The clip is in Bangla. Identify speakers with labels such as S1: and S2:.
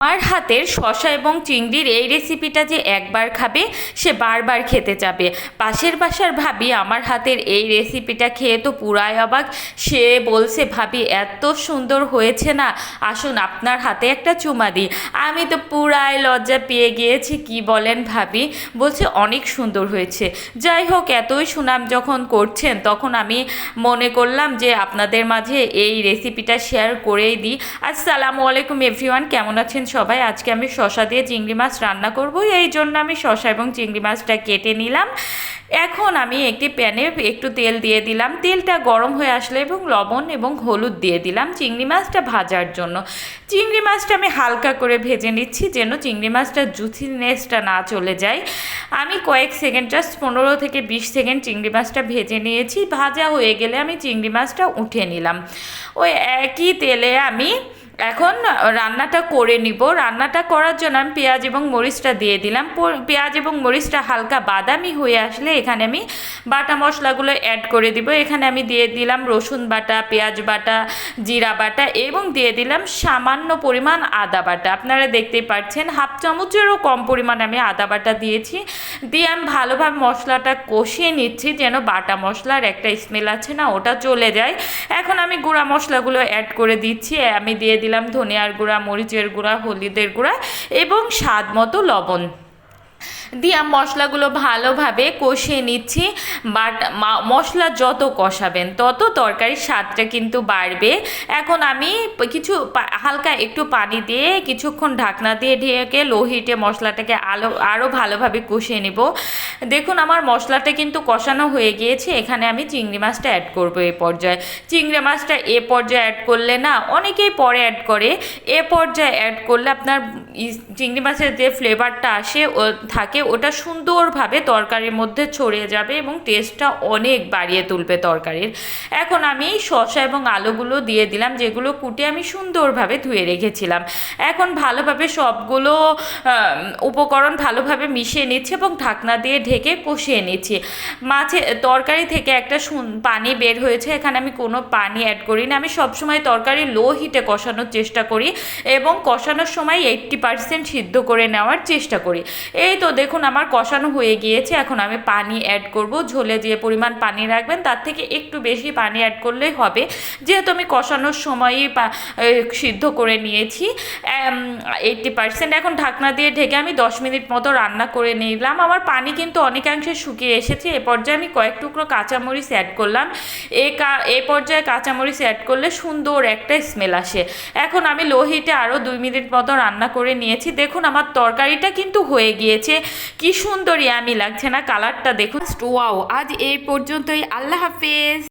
S1: আমার হাতের শশা এবং চিংড়ির এই রেসিপিটা যে একবার খাবে, সে বারবার খেতে যাবে। পাশের বাসার ভাবি আমার হাতের এই রেসিপিটা খেয়ে তো পুরাই অবাক। সে বলছে, ভাবি, এত সুন্দর হয়েছে না। আসুন, আপনার হাতে একটা চুমা দিই। আমি তো পুরাই লজ্জা পেয়ে গিয়েছি, কি বলেন ভাবি? বলছে, অনেক সুন্দর হয়েছে। যাই হোক, এতই সুনাম যখন করছেন, তখন আমি মনে করলাম যে আপনাদের মাঝে এই রেসিপিটা শেয়ার করেই দিই। আসসালামু আলাইকুম এভরিওয়ান কেমন আছেন সবাই, আজকে আমি শশা দিয়ে চিংড়ি মাছ রান্না করব এই জন্য আমি শশা এবং চিংড়ি মাছটা কেটে নিলাম। এখন আমি একটি প্যানে একটু তেল দিয়ে দিলাম। তেলটা গরম হয়ে আসলে এবং লবণ এবং হলুদ দিয়ে দিলাম চিংড়ি মাছটা ভাজার জন্য। চিংড়ি মাছটা আমি হালকা করে ভেজে নিচ্ছি যেন চিংড়ি মাছটা জুথিনেসটা না চলে যায়। আমি কয়েক সেকেন্ড, জাস্ট পনেরো থেকে বিশ সেকেন্ড চিংড়ি মাছটা ভেজে নিয়েছি। ভাজা হয়ে গেলে আমি চিংড়ি মাছটা উঠে নিলাম। ওই একই তেলে আমি এখন রান্নাটা করে নিব। রান্নাটা করার জন্য আমি পেঁয়াজ এবং মরিচটা দিয়ে দিলাম। পেঁয়াজ এবং মরিচটা হালকা বাদামি হয়ে আসলে এখানে আমি বাটা মশলাগুলো অ্যাড করে দিব। এখানে আমি দিয়ে দিলাম রসুন বাটা, পেঁয়াজ বাটা, জিরা বাটা এবং দিয়ে দিলাম সামান্য পরিমাণ আদা বাটা। আপনারা দেখতেই পাচ্ছেন, হাফ চামচেরও কম পরিমাণ আমি আদা বাটা দিয়েছি। দিয়ে আমি ভালোভাবে মশলাটা কষিয়ে নিচ্ছি, যেন বাটা মশলার একটা স্মেল আছে না, ওটা চলে যায়। এখন আমি গুঁড়া মশলাগুলো অ্যাড করে দিচ্ছি। আমি দিয়ে দিলাম ধনিয়ার গুঁড়া, মরিচের গুঁড়া, হলুদের গুঁড়া এবং স্বাদ মতো লবণ। দিয়ে মশলাগুলো ভালোভাবে কষিয়ে নিচ্ছি, বাট মশলা যত কষাবেন, তত তরকারির স্বাদটা কিন্তু বাড়বে। এখন আমি কিছু হালকা একটু পানি দিয়ে কিছুক্ষণ ঢাকনা দিয়ে ঢেকে লো হিটে মশলাটাকে আলো আরও ভালোভাবে কষিয়ে নিব। দেখুন আমার মশলাটা কিন্তু কষানো হয়ে গিয়েছে, এখানে আমি চিংড়ি মাছটা অ্যাড করব এ পর্যায়ে। চিংড়ি মাছটা এ পর্যায়ে অ্যাড করলে না, অনেকেই পরে অ্যাড করে। এ পর্যায়ে অ্যাড করলে আপনার চিংড়ি মাছের যে ফ্লেভারটা আসে, ও থাকে, ওটা সুন্দরভাবে তরকারির মধ্যে ছড়িয়ে যাবে এবং টেস্টটা অনেক বাড়িয়ে তুলবে তরকারির। এখন আমি শসা এবং আলুগুলো দিয়ে দিলাম, যেগুলো কুটে আমি সুন্দরভাবে ধুয়ে রেখেছিলাম। এখন ভালোভাবে সবগুলো উপকরণ ভালোভাবে মিশিয়ে নিচ্ছি এবং ঢাকনা দিয়ে ঢেকে কষিয়ে নিচ্ছি। মাছে তরকারি থেকে একটা পানি বের হয়েছে, এখানে আমি কোনো পানি অ্যাড করি না আমি সবসময় তরকারি লো হিটে কষানোর চেষ্টা করি এবং কষানোর সময় এইট্টি পার্সেন্ট সিদ্ধ করে নেওয়ার চেষ্টা করি। এই তো দেখুন, আমার কষানো হয়ে গিয়েছে। এখন আমি পানি অ্যাড করব। ঝোলে যে পরিমাণ পানি রাখবেন, তার থেকে একটু বেশি পানি অ্যাড করলেই হবে। যেহেতু আমি কষানোর সময়ই সিদ্ধ করে নিয়েছি। এইট্টি পার্সেন্ট এখন ঢাকনা দিয়ে ঢেকে আমি দশ মিনিট মতো রান্না করে নিলাম। আমার পানি কিন্তু অনেকাংশে শুকিয়ে এসেছে। এ পর্যায়ে আমি কয়েক টুকরো কাঁচামরিচ অ্যাড করলাম। এ কা, এ পর্যায়ে কাঁচামরিচ অ্যাড করলে সুন্দর একটা স্মেল আসে। এখন আমি লো হিটে আরও দুই মিনিট মতো রান্না করে নিয়েছি। দেখুন, আমার তরকারিটা কিন্তু হয়ে গিয়েছে। কি সুন্দরী আমি লাগছে না কালারটা দেখুন। ওয়াও আজ এই পর্যন্তই আল্লাহ হাফেজ।